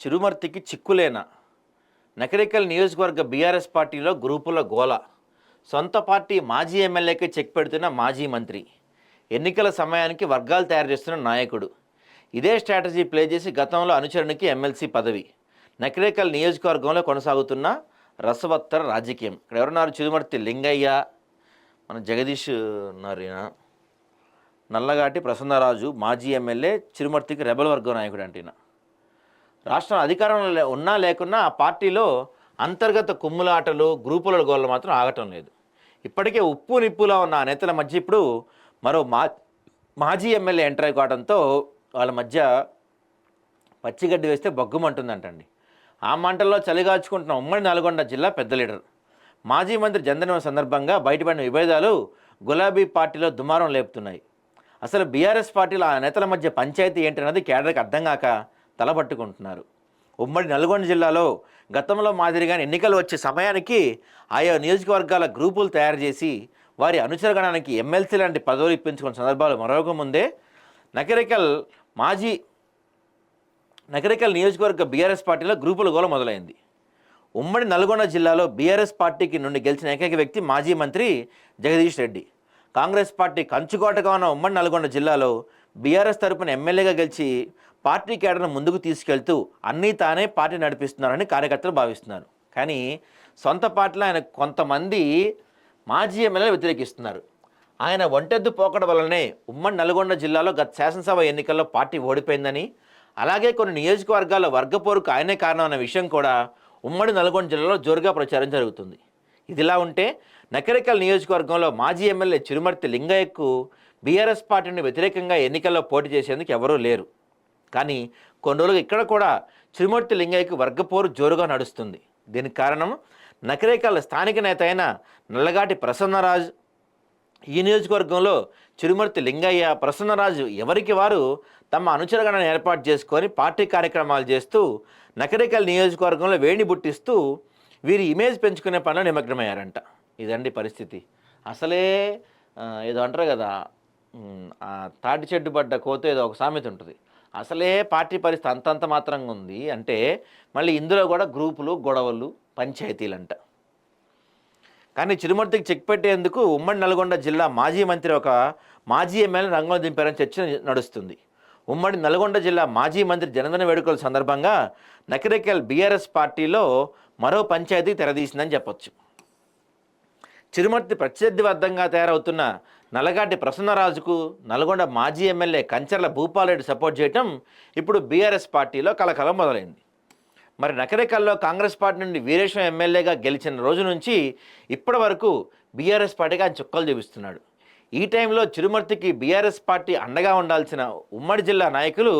చిరుమర్తికి చిక్కులేనా? నకరికల్ నియోజకవర్గ బీఆర్ఎస్ పార్టీలో గ్రూపుల గోల. సొంత పార్టీ మాజీ ఎమ్మెల్యేకి చెక్ పెడుతున్న మాజీ మంత్రి. ఎన్నికల సమయానికి వర్గాలు తయారు చేస్తున్న నాయకుడు. ఇదే స్ట్రాటజీ ప్లే చేసి గతంలో అనుచరునికి ఎమ్మెల్సీ పదవి. నకరేకల్ నియోజకవర్గంలో కొనసాగుతున్న రసవత్తర రాజకీయం. ఇక్కడ ఎవరున్నారు? చిరుమర్తి లింగయ్య మన జగదీష్ ఉన్నారు నల్లగాటి ప్రసన్నరాజు మాజీ ఎమ్మెల్యే చిరుమర్తికి రెబల్ వర్గం నాయకుడు అంటేనా రాష్ట్రం అధికారంలో ఉన్నా లేకున్నా ఆ పార్టీలో అంతర్గత కుమ్ములాటలు గ్రూపుల గోళ్ళు మాత్రం ఆగటం లేదు. ఇప్పటికే ఉప్పు నిప్పులా ఉన్న ఆ నేతల మధ్య ఇప్పుడు మరో మా మాజీ ఎమ్మెల్యే ఎంటర్ అయిపోవడంతో వాళ్ళ మధ్య పచ్చిగడ్డి వేస్తే బొగ్గుమంటుందంటండి. ఆ మంటల్లో చలిగాచుకుంటున్న ఉమ్మడి నల్గొండ జిల్లా పెద్ద లీడర్. మాజీ మంత్రి జన్మదినం సందర్భంగా బయటపడిన విభేదాలు గులాబీ పార్టీలో దుమారం లేపుతున్నాయి. అసలు బీఆర్ఎస్ పార్టీలో ఆ నేతల మధ్య పంచాయతీ ఏంటన్నది కేడర్కి అర్థం కాక తలపట్టుకుంటున్నారు. ఉమ్మడి నల్గొండ జిల్లాలో గతంలో మాదిరిగానే ఎన్నికలు వచ్చే సమయానికి ఆయా నియోజకవర్గాల గ్రూపులు తయారు చేసి వారి అనుచరగణానికి ఎమ్మెల్సీ లాంటి పదవులు ఇప్పించుకున్న సందర్భాలు మరొక ముందే. నకరికల్ మాజీ నగరికల్ నియోజకవర్గ బీఆర్ఎస్ పార్టీలో గ్రూపుల గోల మొదలైంది. ఉమ్మడి నల్గొండ జిల్లాలో బీఆర్ఎస్ పార్టీకి నుండి గెలిచిన ఏకైక వ్యక్తి మాజీ మంత్రి జగదీష్ రెడ్డి. కాంగ్రెస్ పార్టీ కంచుకోటగా ఉన్న ఉమ్మడి నల్గొండ జిల్లాలో బీఆర్ఎస్ తరపున ఎమ్మెల్యేగా గెలిచి పార్టీ కేడర్ను ముందుకు తీసుకెళ్తూ అన్నీ తానే పార్టీ నడిపిస్తున్నారని కార్యకర్తలు భావిస్తున్నారు. కానీ సొంత పార్టీలో ఆయన కొంతమంది మాజీ ఎమ్మెల్యేలు వ్యతిరేకిస్తున్నారు. ఆయన ఒంటెద్దు పోకడ వల్లనే ఉమ్మడి నల్గొండ జిల్లాలో గత శాసనసభ ఎన్నికల్లో పార్టీ ఓడిపోయిందని అలాగే కొన్ని నియోజకవర్గాల వర్గపోరుకు ఆయనే కారణం అన్న విషయం కూడా ఉమ్మడి నల్గొండ జిల్లాలో జోరుగా ప్రచారం జరుగుతుంది. ఇదిలా ఉంటే నకరికల్ నియోజకవర్గంలో మాజీ ఎమ్మెల్యే చిరుమర్తి లింగయ్యకు బీఆర్ఎస్ పార్టీని వ్యతిరేకంగా ఎన్నికల్లో పోటీ చేసేందుకు ఎవరూ లేరు. కానీ కొన్ని రోజులుగా ఇక్కడ కూడా చిరుమూర్తి లింగయ్యకు వర్గపోరు జోరుగా నడుస్తుంది. దీనికి కారణం నకరేకల్ స్థానిక నేత అయిన నల్లగాటి ప్రసన్నరాజు. ఈ నియోజకవర్గంలో చిరుమూర్తి లింగయ్య ప్రసన్నరాజు ఎవరికి వారు తమ అనుచరగణను ఏర్పాటు చేసుకొని పార్టీ కార్యక్రమాలు చేస్తూ నకరేకల్ నియోజకవర్గంలో వేణి బుట్టిస్తూ వీరి ఇమేజ్ పెంచుకునే పనిలో నిమగ్నమయ్యారంట. ఇదండి పరిస్థితి. అసలే ఏదో అంటారు కదా ఆ తాటి చెడ్డు పడ్డ కోత ఏదో ఒక సామెత ఉంటుంది. అసలే పార్టీ పరిస్థితి అంతంత మాత్రంగా ఉంది అంటే మళ్ళీ ఇందులో కూడా గ్రూపులు గొడవలు పంచాయతీలంట. కానీ చిరుమర్తికి చెక్ పెట్టేందుకు ఉమ్మడి నల్గొండ జిల్లా మాజీ మంత్రి ఒక మాజీ ఎమ్మెల్యే రంగంలో దింపారని చర్చ నడుస్తుంది. ఉమ్మడి నల్గొండ జిల్లా మాజీ మంత్రి జనదన వేడుకల సందర్భంగా నకరికల్ బీఆర్ఎస్ పార్టీలో మరో పంచాయతీ తెరదీసిందని చెప్పొచ్చు. చిరుమర్తి ప్రత్యర్థిబద్ధంగా తయారవుతున్న నల్లగాటి ప్రసన్నరాజుకు నల్గొండ మాజీ ఎమ్మెల్యే కంచర్ల భూపాలరెడ్డి సపోర్ట్ చేయటం ఇప్పుడు బీఆర్ఎస్ పార్టీలో కలకలం మొదలైంది. మరి నకరేకల్లో కాంగ్రెస్ పార్టీ నుండి వీరేశం ఎమ్మెల్యేగా గెలిచిన రోజు నుంచి ఇప్పటి వరకు బీఆర్ఎస్ పార్టీకి ఆయన చుక్కలు చూపిస్తున్నాడు. ఈ టైంలో చిరుమర్తికి బీఆర్ఎస్ పార్టీ అండగా ఉండాల్సిన ఉమ్మడి జిల్లా నాయకులు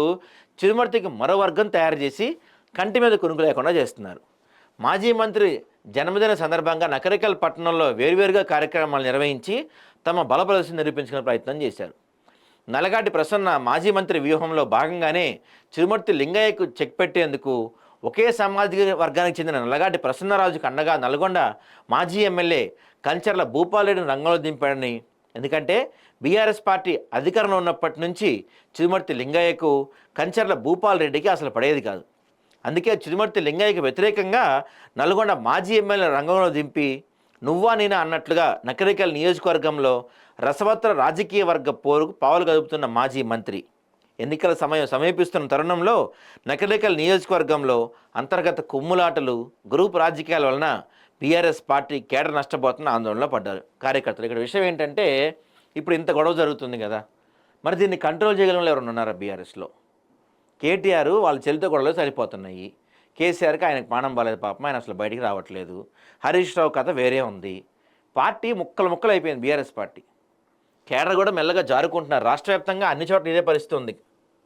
చిరుమర్తికి మరో వర్గం తయారు చేసి కంటి మీద కునుకు లేకుండా చేస్తున్నారు. మాజీ మంత్రి జన్మదిన సందర్భంగా నకరికల్ పట్టణంలో వేర్వేరుగా కార్యక్రమాలు నిర్వహించి తమ బల ప్రదర్శన నిరూపించుకునే ప్రయత్నం చేశారు. నలగాటి ప్రసన్న మాజీ మంత్రి వ్యూహంలో భాగంగానే చిరుమర్తి లింగయ్యకు చెక్ పెట్టేందుకు ఒకే సామాజిక వర్గానికి చెందిన నల్లగాటి ప్రసన్నరాజుకు అండగా నల్గొండ మాజీ ఎమ్మెల్యే కంచర్ల భూపాలరెడ్డిని రంగంలో దింపాడని. ఎందుకంటే బీఆర్ఎస్ పార్టీ అధికారంలో ఉన్నప్పటి నుంచి చిరుమర్తి లింగయ్యకు కంచర్ల భూపాల్ రెడ్డికి అసలు పడేది కాదు. అందుకే చిరుమర్తి లింగయ్యకి వ్యతిరేకంగా నల్గొండ మాజీ ఎమ్మెల్యే రంగంలో దింపి నువ్వా నేనా అన్నట్లుగా నకరికల్ నియోజకవర్గంలో రసవత్ర రాజకీయ వర్గ పోరుకు పావులు కదుపుతున్న మాజీ మంత్రి. ఎన్నికల సమయం సమీపిస్తున్న తరుణంలో నకరికల్ నియోజకవర్గంలో అంతర్గత కుమ్ములాటలు గ్రూప్ రాజకీయాల వలన బీఆర్ఎస్ పార్టీ కేడర్ నష్టపోతున్న ఆందోళనలో పడ్డారు. కార్యకర్తలు ఇక్కడ విషయం ఏంటంటే ఇప్పుడు ఇంత గొడవ జరుగుతుంది కదా. మరి దీన్ని కంట్రోల్ చేయగలంలో వాళ్ళు ఎవరైనా ఉన్నారా బీఆర్ఎస్లో? కేటీఆర్ వాళ్ళ చెల్లితో గొడవలు సరిపోతున్నాయి. కేసీఆర్కి ఆయనకు ప్రాణం బాలేదు పాపం. ఆయన అసలు బయటికి రావట్లేదు. హరీష్ రావు కథ వేరే ఉంది. పార్టీ ముక్కలు ముక్కలు అయిపోయింది బీఆర్ఎస్ పార్టీ. కేడర్ కూడా మెల్లగా జారుకుంటున్నారు. రాష్ట్ర వ్యాప్తంగా అన్ని చోట్ల ఇదే పరిస్థితి ఉంది.